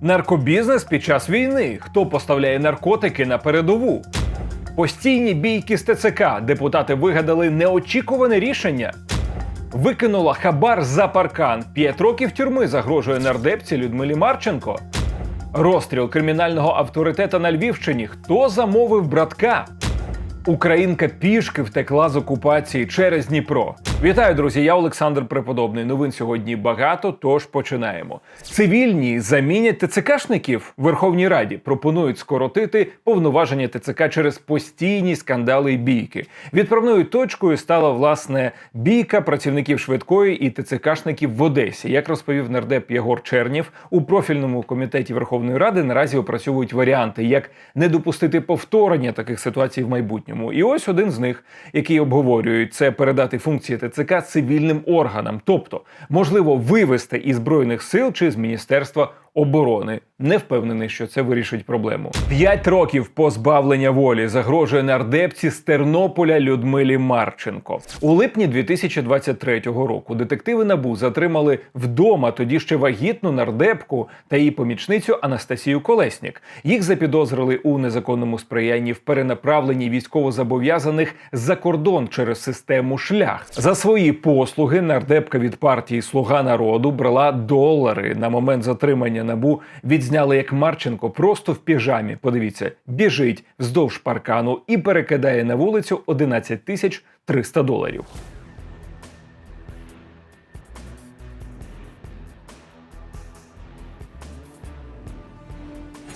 Наркобізнес під час війни. Хто поставляє наркотики на передову? Постійні бійки з ТЦК. Депутати вигадали неочікуване рішення. Викинула хабар за паркан. П'ять років тюрми загрожує нардепці Людмилі Марченко. Розстріл кримінального авторитета на Львівщині. Хто замовив братка? Українка пішки втекла з окупації через Дніпро. Вітаю, друзі! Я Олександр Преподобний. Новин сьогодні багато, тож починаємо. Цивільні замінять ТЦКшників Верховній Раді. Пропонують скоротити повноваження ТЦК через постійні скандали й бійки. Відправною точкою стала власне бійка працівників швидкої і ТЦКшників в Одесі. Як розповів нардеп Єгор Чернів, у профільному комітеті Верховної Ради наразі опрацьовують варіанти, як не допустити повторення таких ситуацій в майбутньому. І ось один з них, який обговорюють, це передати функції ТЦК цивільним органам, тобто можливо вивести із збройних сил чи з міністерства оборони. Не впевнений, що це вирішить проблему. П'ять років позбавлення волі загрожує нардепці з Тернополя Людмилі Марченко. У липні 2023 року детективи набу затримали вдома тоді ще вагітну нардепку та її помічницю Анастасію Колеснік. Їх запідозрили у незаконному сприянні в перенаправленні військовозобов'язаних за кордон через систему шлях. За свої послуги нардепка від партії Слуга народу брала долари на момент затримання набу. Відзняли як Марченко просто в піжамі. Подивіться, біжить вздовж паркану і перекидає на вулицю 11 тисяч 300 доларів.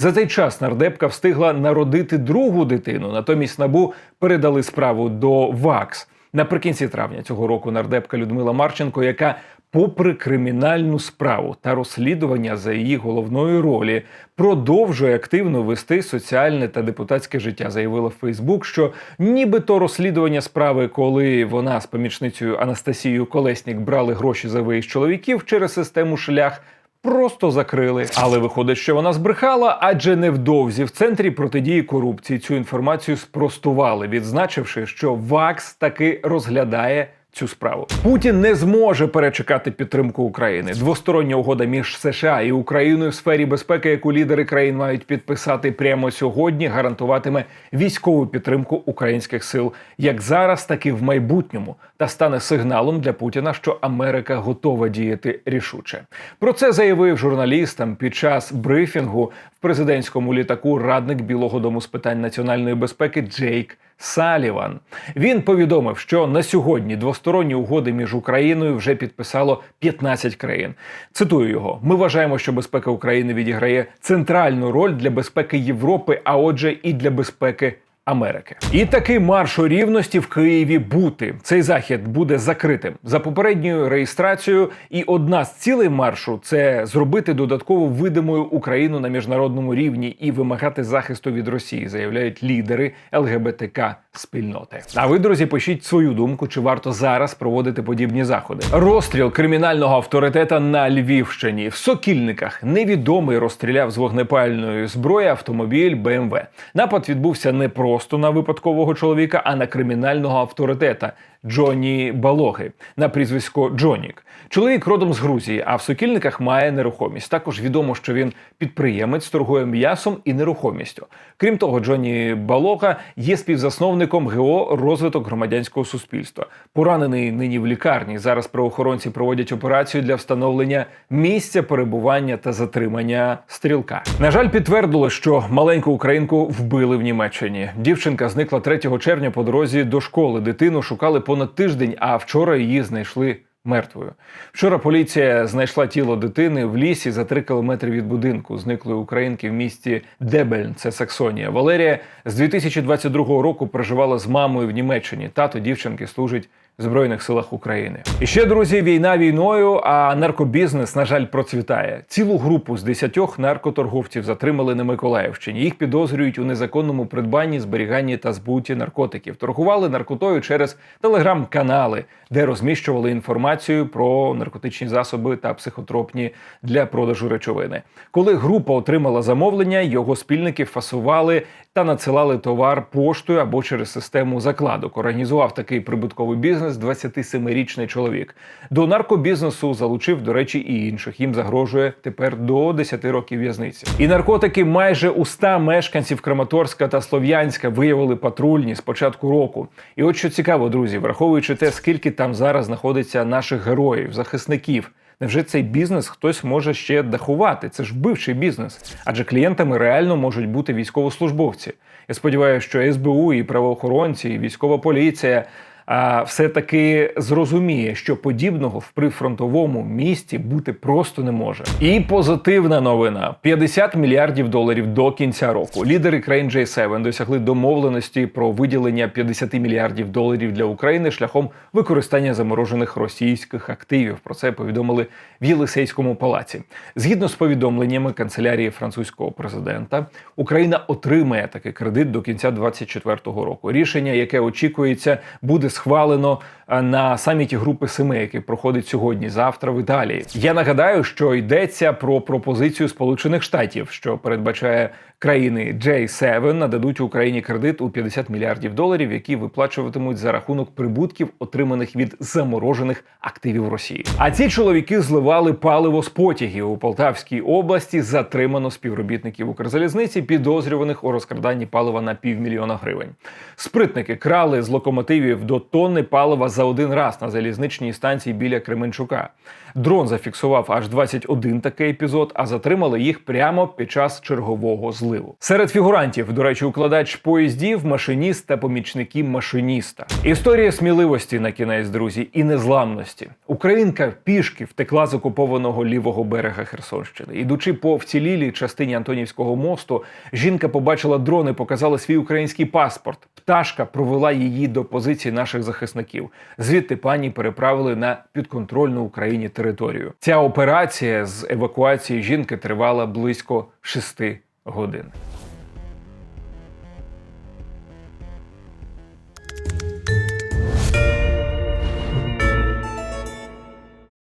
За цей час нардепка встигла народити другу дитину. Натомість набу передали справу до ВАКС. Наприкінці травня цього року нардепка Людмила Марченко, яка, попри кримінальну справу та розслідування за її головної ролі, продовжує активно вести соціальне та депутатське життя, заявила в Фейсбук, що нібито розслідування справи, коли вона з помічницею Анастасією Колеснік брали гроші за виїзд чоловіків через систему шлях. Просто закрили, але виходить, що вона збрехала, адже невдовзі в центрі протидії корупції цю інформацію спростували, відзначивши, що ВАКС таки розглядає. Цю справу Путін не зможе перечекати підтримку України. Двостороння угода між США і Україною в сфері безпеки, яку лідери країн мають підписати прямо сьогодні, гарантуватиме військову підтримку українських сил як зараз, так і в майбутньому, та стане сигналом для Путіна, що Америка готова діяти рішуче. Про це заявив журналістам під час брифінгу в президентському літаку радник Білого Дому з питань національної безпеки Джейк. Саліван він повідомив, що на сьогодні двосторонні угоди між Україною вже підписало 15 країн. Цитую його: ми вважаємо, що безпека України відіграє центральну роль для безпеки Європи, а отже, і для безпеки. Америки і такий марш у рівності в Києві бути. Цей захід буде закритим за попередньою реєстрацією. І одна з цілей маршу це зробити додатково видимою Україну на міжнародному рівні і вимагати захисту від Росії, заявляють лідери ЛГБТК спільноти. А ви, друзі, пишіть свою думку, чи варто зараз проводити подібні заходи. Розстріл кримінального авторитета на Львівщині в Сокільниках невідомий розстріляв з вогнепальної зброї автомобіль БМВ. Напад відбувся не просто на випадкового чоловіка, а на кримінального авторитета. Джоні Балоги на прізвисько Джонік. Чоловік родом з Грузії, а в сокільниках має нерухомість. Також відомо, що він підприємець, торгує м'ясом і нерухомістю. Крім того, Джоні Балога є співзасновником ГО розвиток громадянського суспільства. Поранений нині в лікарні. Зараз правоохоронці проводять операцію для встановлення місця перебування та затримання стрілка. На жаль, підтвердило, що маленьку українку вбили в Німеччині. Дівчинка зникла 3 червня по дорозі до школи. Дитину шукали понад тиждень, а вчора її знайшли мертвою. Вчора поліція знайшла тіло дитини в лісі за три кілометри від будинку зниклої українки в місті Дебельн, це Саксонія. Валерія з 2022 року проживала з мамою в Німеччині. Тато дівчинки служить Збройних силах України. І ще друзі, війна війною, а наркобізнес, на жаль, процвітає. Цілу групу з десятьох наркоторговців затримали на Миколаївщині. Їх підозрюють у незаконному придбанні, зберіганні та збуті наркотиків. Торгували наркотою через телеграм-канали, де розміщували інформацію про наркотичні засоби та психотропні для продажу речовини. Коли група отримала замовлення, його спільники фасували та надсилали товар поштою або через систему закладок. Організував такий прибутковий бізнес бізнес 27-річний чоловік. До наркобізнесу залучив, до речі, і інших. Їм загрожує тепер до 10 років в'язниці. І наркотики майже у 100 мешканців Краматорська та Слов'янська виявили патрульні з початку року. І от що цікаво, друзі, враховуючи те, скільки там зараз знаходиться наших героїв, захисників. Невже цей бізнес хтось може ще дахувати? Це ж вбивчий бізнес, адже клієнтами реально можуть бути військовослужбовці. Я сподіваюся, що СБУ і правоохоронці, і військова поліція а, все-таки зрозуміє, що подібного в прифронтовому місті бути просто не може. І позитивна новина: 50 мільярдів доларів до кінця року. Лідери країн J7 досягли домовленості про виділення 50 мільярдів доларів для України шляхом використання заморожених російських активів. Про це повідомили в Єлисейському палаці. Згідно з повідомленнями канцелярії французького президента, Україна отримає такий кредит до кінця 2024 року. Рішення, яке очікується, буде схвалено на саміті Групи Семи, який проходить сьогодні-завтра в Італії. Я нагадаю, що йдеться про пропозицію Сполучених Штатів, що передбачає країни J7 нададуть Україні кредит у 50 мільярдів доларів, які виплачуватимуть за рахунок прибутків, отриманих від заморожених активів Росії. А ці чоловіки зливали паливо з потягів у Полтавській області. Затримано співробітників Укрзалізниці, підозрюваних у розкраданні палива на півмільйона гривень. Спритники крали з локомотивів до тонни палива за один раз на залізничній станції біля Кременчука. Дрон зафіксував аж 21 такий епізод, а затримали їх прямо під час чергового зливу. Серед фігурантів, до речі, укладач поїздів, машиніст та помічники машиніста. Історія сміливості на кінець, друзі, і незламності. Українка пішки втекла з окупованого лівого берега Херсонщини. Ідучи по вцілілій частині Антонівського мосту, жінка побачила дрон і показала свій український паспорт. Пташка провела її до позиції наших захисників. Звідти пані переправили на підконтрольну Україні територію. Ця операція з евакуації жінки тривала близько шести годин.